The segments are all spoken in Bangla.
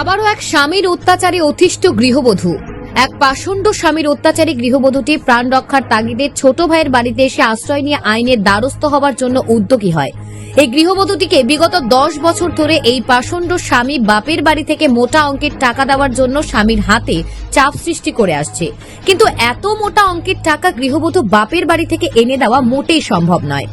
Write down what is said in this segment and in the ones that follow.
আবারও এক স্বামীর অত্যাচারে অতিষ্ঠ গৃহবধূ এক পাষণ্ড স্বামীর অত্যাচারী গৃহবধূটি প্রাণ রক্ষার তাগিদে ছোট ভাইয়ের বাড়িতে এসে আশ্রয় নিয়ে আইনের দ্বারস্থ হবার জন্য উদ্যোগী হয় এই গৃহবধূটিকে বিগত দশ বছর ধরে এই পাষণ্ড স্বামী বাপের বাড়ি থেকে মোটা অঙ্কের টাকা দেওয়ার জন্য স্বামীর হাতে চাপ সৃষ্টি করে আসছে কিন্তু এত মোটা অঙ্কের টাকা গৃহবধূ বাপের বাড়ি থেকে এনে দেওয়া মোটেই সম্ভব নয়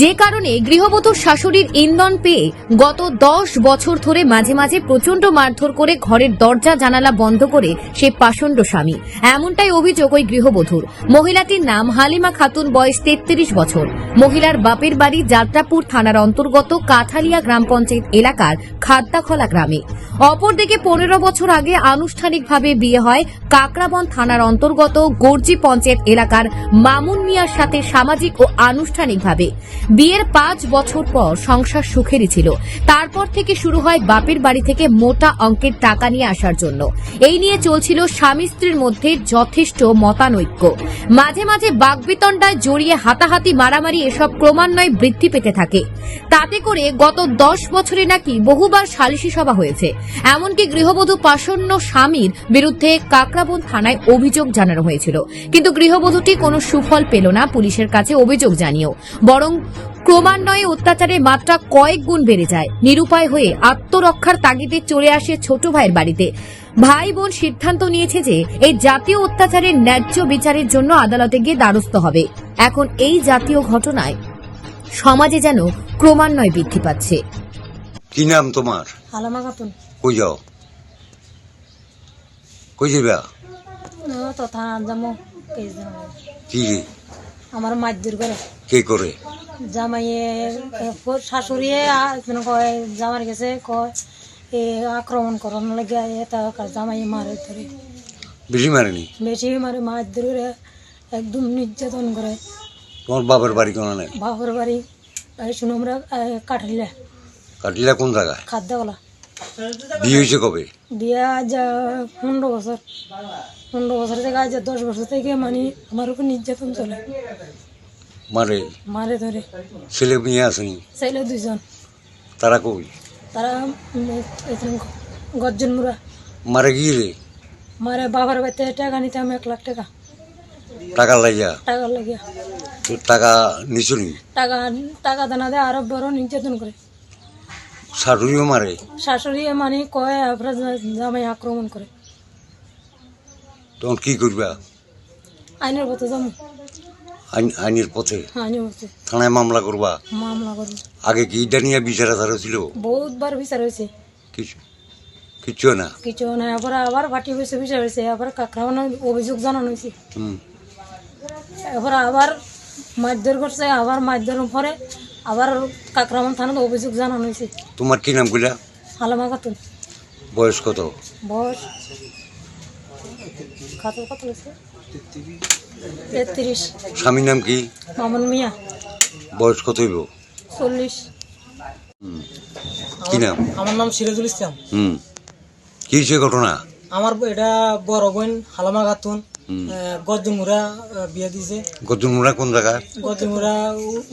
যে কারণে গৃহবধূ শাশুড়ির ইন্ধন পেয়ে গত দশ বছর ধরে মাঝে মাঝে প্রচণ্ড মারধর করে ঘরের দরজা জানালা বন্ধ করে সে পাষণ্ড স্বামী এমনটাই অভিযোগ ওই গৃহবধূর মহিলাটির নাম হালিমা খাতুন বয়স তেত্রিশ বছর মহিলার বাপের বাড়ি যাত্রাপুর থানার অন্তর্গত কাঠালিয়া গ্রাম পঞ্চায়েত এলাকার খাদ্যাখলা গ্রামে অপরদিকে পনেরো বছর আগে আনুষ্ঠানিকভাবে বিয়ে হয় কাকরাবন থানার অন্তর্গত গর্জি পঞ্চায়েত এলাকার মামুন মিয়ার সাথে সামাজিক ও আনুষ্ঠানিকভাবে বিয়ের পাঁচ বছর পর সংসার সুখেরই ছিল তারপর থেকে শুরু হয় বাপের বাড়ি থেকে মোটা অঙ্কের টাকা নিয়ে আসার জন্য এই নিয়ে চলছিল স্বামী স্ত্রীর মধ্যে যথেষ্ট মতানৈক্য মাঝে মাঝে বাগবিতণ্ডায় জড়িয়ে হাতাহাতি মারামারি এসব ক্রমান্বয়ে বৃদ্ধি পেতে থাকে তাতে করে গত দশ বছরে নাকি বহুবার সালিশি সভা হয়েছে এমনকি গৃহবধূ পাশন্ন স্বামীর বিরুদ্ধে কাকরাবন থানায় অভিযোগ জানানো হয়েছিল কিন্তু গৃহবধূটি কোনো সুফল পেল না পুলিশের কাছে অভিযোগ জানিয়েও বরং ক্রমান্বয়ে অত্যাচারের মাত্রা কয়েক গুণ বেড়ে যায় নিরুপায় হয়ে আত্মরক্ষার তাগিদে চলে আসে ছোট ভাইয়ের বাড়িতে ভাই বোন সিদ্ধান্ত নিয়েছে যে এই জাতীয় অত্যাচারের ন্যায্য বিচারের জন্য আদালতে গিয়ে দ্বারস্থ হবে এখন এই জাতীয় ঘটনায় সমাজে যেন ক্রমান্বয়ে বৃদ্ধি পাচ্ছে কি নাম তোমার কি আমার মারধর করে কি করে জামাইয়ের শাশুড়ি মনে কয় জামার গেছে কয় এ আক্রমণ করানো লাগে এটা জামাই মারে ধরে বেশি মারেনি বেশি মারে মার ধরে একদম নির্যাতন করে তোমার বাবার বাড়ি কোন নাই বাবার বাড়ি শুনো আমরা কাঠালিলা কাঠালিলা কোন জায়গায় খাদ্যগলা বিয়ে হয়েছে কবে বিয়ে আজ পনেরো বছর পনেরো বছর থেকে আজ দশ বছর থেকে মানে আমার উপর নির্যাতন চলে মারে মারে ধরে ছেলে মেয়ে আসেনি ছেলে দুইজন তারা কবি তারা গর্জন মুরা মারে গিয়ে রে মারে বাবার বাড়িতে টাকা নিতে আমি এক লাখ টাকা টাকা লাগিয়া টাকা লাগিয়া টাকা নিচুনি টাকা টাকা দানা দেয় আরো বড় নির্যাতন করে শাশুড়িও মারে শাশুড়ি মানে কয় আপনার জামাই আক্রমণ করে তখন কি করবা আইনের পথে যাবো হ্যাঁ, আইনের পথে থানায় মামলা করবা মামলা করব আগে কি দানিয়া নিয়ে বিচার আসার হয়েছিল বহুতবার বিচার হয়েছে কিছু কিছু না কিছু না আবার আবার পার্টি হয়েছে বিচার হয়েছে আবার কাকরাওয়ানোর অভিযোগ জানানো হয়েছে এবার আবার মারধর করছে আবার মারধর পরে আবার কাকরামান থানার অভিযোগ জানানো হয়েছে তোমার কি নাম গুলা হালামা খাতুন বয়স কত বয়স খাতুন কত তেত্রিশ স্বামীর নাম কি মামুন মিয়া বয়স কত হইব চল্লিশ কি নাম আমার নাম সিরাজুল ইসলাম হুম কি ঘটনা আমার এটা বড় বোন হালামা খাতুন গজমুরা বিয়া দিছে গজমুরা কোন জায়গা গজমুরা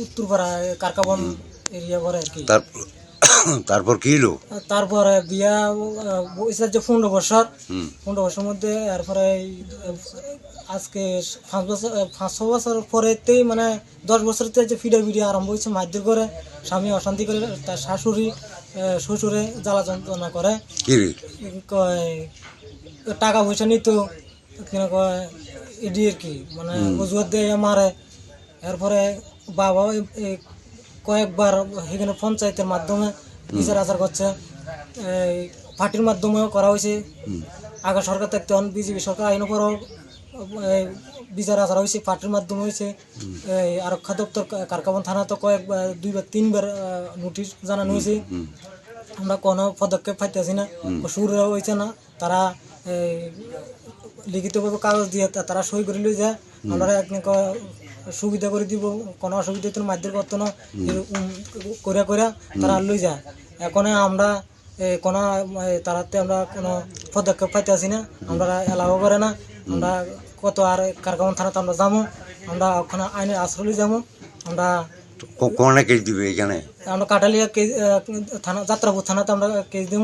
উত্তরপাড়া কারকাবন এরিয়া পরে আর কি তারপর কি হলো তারপরে বিয়া বইসার যে পনেরো বছর পনেরো বছর মধ্যে এরপরে আজকে পাঁচ বছর পাঁচ ছ বছর পরেতেই মানে দশ বছর যে ফিডা ফিডিয়া আরম্ভ হয়েছে মারধর করে স্বামী অশান্তি করে তার শাশুড়ি শ্বশুরে জ্বালা যন্ত্রণা করে কয় টাকা পয়সা নিত কেনেকুৱা কয় ইডি আর কি মানে অজুহাত দিয়ে মারে এরপরে বাবা কয়েকবার সেখানে পঞ্চায়েতের মাধ্যমে বিচার আচার করছে পার্টির মাধ্যমেও করা হয়েছে আগে সরকার থাকতে অন বিজেপি সরকার আইন পরও বিচার আচার হয়েছে পার্টির মাধ্যমে হয়েছে এই আরক্ষা দপ্তর কারকাবন থানা তো কয়েকবার দুইবার তিনবার নোটিশ জানানো হয়েছে আমরা কোনো পদক্ষেপ পাইতেছি না সুর হয়েছে না তারা লিখিতভাবে কাগজ দিয়ে তারা সই করে লই যায় আমরা সুবিধা করে দিব কোনো অসুবিধা তো মাধ্যম করতো না করে করে তারা লই যায় এখন আমরা কোনো তারাতে আমরা কোনো পদক্ষেপ পাইতে আসি না আমরা এলাও করে না আমরা কত আর কারকামন থানাতে আমরা যাবো আমরা ওখানে আইনের আশ্রয় যাবো আমরা কোনে কেস দিবে এখানে আমরা কাটালিয়া কেস থানা যাত্রাপুর থানাতে আমরা কেস দিব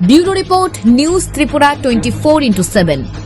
Bureau Report, News Tripura 24/7.